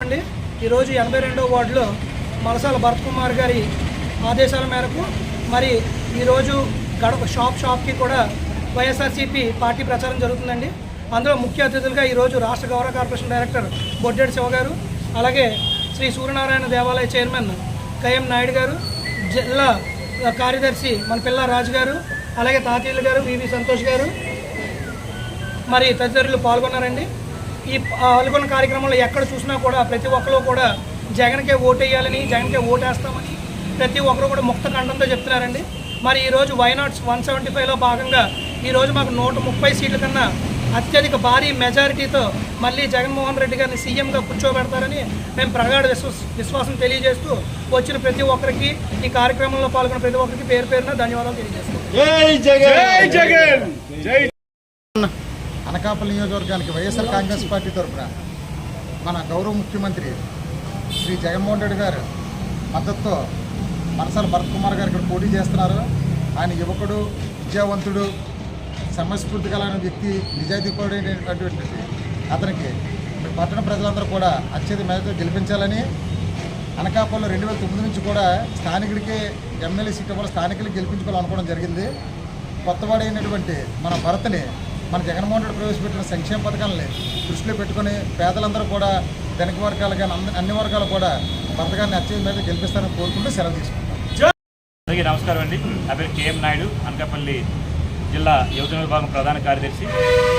అండి ఈరోజు ఎనభై రెండో వార్డులో మలసాల భరత్ కుమార్ గారి ఆదేశాల మేరకు మరి ఈరోజు గడప షాప్ షాప్కి కూడా వైఎస్ఆర్సీపీ పార్టీ ప్రచారం జరుగుతుందండి. అందులో ముఖ్య అతిథులుగా ఈరోజు రాష్ట్ర గౌరవ కార్పొరేషన్ డైరెక్టర్ బొడ్డేడు శివ గారు అలాగే శ్రీ సూర్యనారాయణ దేవాలయ చైర్మన్ కయ్యం నాయుడు గారు జిల్లా కార్యదర్శి మన పిల్ల రాజు గారు అలాగే తాతీయులు గారు వివి సంతోష్ గారు మరి తదితరులు పాల్గొన్నారండి. ఈ పాల్గొన్న కార్యక్రమంలో ఎక్కడ చూసినా కూడా ప్రతి ఒక్కరు కూడా జగన్కే ఓటేయాలని జగన్కే ఓటేస్తామని ప్రతి ఒక్కరు కూడా ముక్త కంఠంతో చెప్తున్నారండి. మరి ఈరోజు వైనాట్స్ వన్ సెవెంటీ ఫైవ్లో భాగంగా ఈరోజు మాకు నూట ముప్పై సీట్ల కన్నా అత్యధిక భారీ మెజారిటీతో మళ్ళీ జగన్మోహన్ రెడ్డి గారిని సీఎంగా కూర్చోబెడతారని మేము ప్రగాఢ విశ్వాస విశ్వాసం తెలియజేస్తూ వచ్చిన ప్రతి ఒక్కరికి ఈ కార్యక్రమంలో పాల్గొన్న ప్రతి ఒక్కరికి పేరు పేరున ధన్యవాదాలు తెలియజేస్తాం అనకాపల్లి నియోజకవర్గానికి వైఎస్ఆర్ కాంగ్రెస్ పార్టీ తరఫున మన గౌరవ ముఖ్యమంత్రి శ్రీ జగన్మోహన్ రెడ్డి గారు మద్దతుతో మనసాల భరత్ కుమార్ గారు ఇక్కడ పోటీ చేస్తున్నారు. ఆయన యువకుడు విద్యావంతుడు సమస్ఫూర్తి కలిగిన వ్యక్తి నిజాయితీపడైనటువంటి అతనికి పట్టణ ప్రజలందరూ కూడా అత్యధిక మేరకు గెలిపించాలని అనకాపల్లిలో రెండు వేల తొమ్మిది నుంచి కూడా స్థానికుడికి ఎమ్మెల్యే సీట్ కూడా స్థానికులు గెలిపించుకోవాలనుకోవడం జరిగింది. కొత్తవాడైనటువంటి మన భరత్ని మన జగన్మోహన్ రెడ్డి ప్రవేశపెట్టిన సంక్షేమ పథకాలని దృష్టిలో పెట్టుకుని పేదలందరూ కూడా ధనిక వర్గాలు కానీ అంద- అన్ని వర్గాలు కూడా పథకాన్ని అత్యంత మీద గెలిపిస్తారని కోరుకుంటూ సెలవు తీసుకుంటాం అందరికీ నమస్కారం అండి. నా పేరు కేఎం నాయుడు అనకాపల్లి జిల్లా యువజన విభాగం ప్రధాన కార్యదర్శి.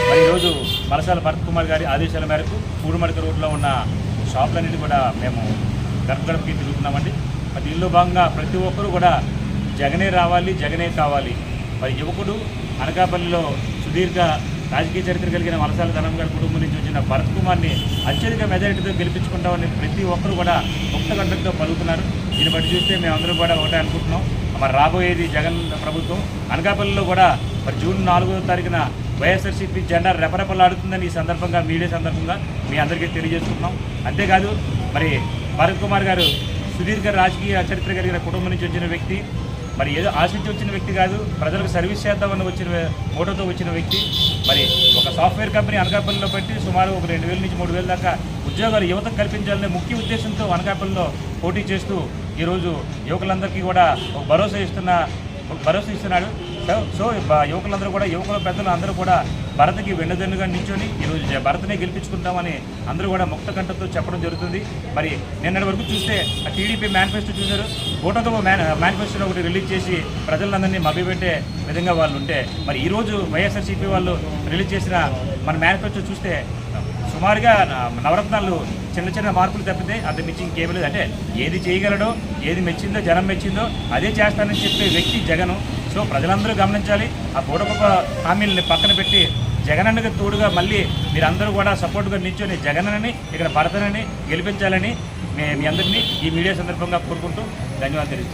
మరి ఈరోజు మలసాల భరత్ కుమార్ గారి ఆదేశాల మేరకు పూడుమడక రోడ్లో ఉన్న షాపులన్నిటి కూడా మేము గడప గడపకి తిరుగుతున్నామండి. మరి దీనిలో భాగంగా ప్రతి ఒక్కరూ కూడా జగనే రావాలి జగనే కావాలి. మరి యువకుడు అనకాపల్లిలో సుదీర్ఘ రాజకీయ చరిత్ర కలిగిన వలసాల ధనం గారి కుటుంబం నుంచి వచ్చిన భరత్ కుమార్ని అత్యధిక మెజారిటీతో గెలిపించుకుంటామని ప్రతి ఒక్కరు కూడా ముక్త గంటలతో పలుకుతున్నారు. దీన్ని బట్టి చూస్తే మేమందరం కూడా ఒకటే అనుకుంటున్నాం. మరి రాబోయేది జగన్ ప్రభుత్వం. అనకాపల్లిలో కూడా మరి జూన్ నాలుగో తారీఖున వైఎస్ఆర్సీపీ జెండా రెపరెపలాడుతుందని ఈ సందర్భంగా మీడియా సందర్భంగా మీ అందరికీ తెలియజేసుకుంటున్నాం. అంతేకాదు మరి భరత్ కుమార్ గారు సుదీర్ఘ రాజకీయ చరిత్ర కలిగిన కుటుంబం నుంచి వచ్చిన వ్యక్తి. మరి ఏదో ఆశించి వచ్చిన వ్యక్తి కాదు ప్రజలకు సర్వీస్ చేద్దామని వచ్చిన మోటోతో వచ్చిన వ్యక్తి. మరి ఒక సాఫ్ట్వేర్ కంపెనీ అనకాపల్లిలో పెట్టి సుమారు ఒక రెండు వేల నుంచి మూడు వేల దాకా ఉద్యోగాలు యువతకు కల్పించాలనే ముఖ్య ఉద్దేశంతో అనకాపల్లిలో పోటీ చేస్తూ ఈరోజు యువకులందరికీ కూడా ఒక భరోసా ఇస్తున్న ఒక భరోసా ఇస్తున్నాడు. సో- యువకులందరూ కూడా యువకుల పెద్దలు అందరూ కూడా భరత్కి వెన్నుదన్నుగా నించొని ఈరోజు భరత్నే గెలిపించుకుంటామని అందరూ కూడా ముక్త కంఠంతో చెప్పడం జరుగుతుంది. మరి నిన్నటి వరకు చూస్తే ఆ టీడీపీ మేనిఫెస్టో చూశారు. ఓటతో మేన్ మేనిఫెస్టోని ఒకటి రిలీజ్ చేసి ప్రజలందరినీ మభ్యపెట్టే విధంగా వాళ్ళు ఉంటే మరి ఈరోజు వైఎస్ఆర్సీపీ వాళ్ళు రిలీజ్ చేసిన మన మేనిఫెస్టో చూస్తే సుమారుగా న- నవరత్నాలు చిన్న చిన్న మార్పులు తప్పితే అంత మించి ఇంకేమీ లేదు. అంటే ఏది చేయగలడో ఏది మెచ్చిందో జనం మెచ్చిందో అదే చేస్తానని చెప్పే వ్యక్తి జగను. సో ప్రజలందరూ గమనించాలి. ఆ పూటకొక హామీలని పక్కన పెట్టి జగనన్నకు తోడుగా మళ్ళీ మీరందరూ కూడా సపోర్ట్గా నిల్చొని జగనని ఇక్కడ భరతనని గెలిపించాలని మే- అందరినీ ఈ మీడియా సందర్భంగా కోరుకుంటూ ధన్యవాదాలు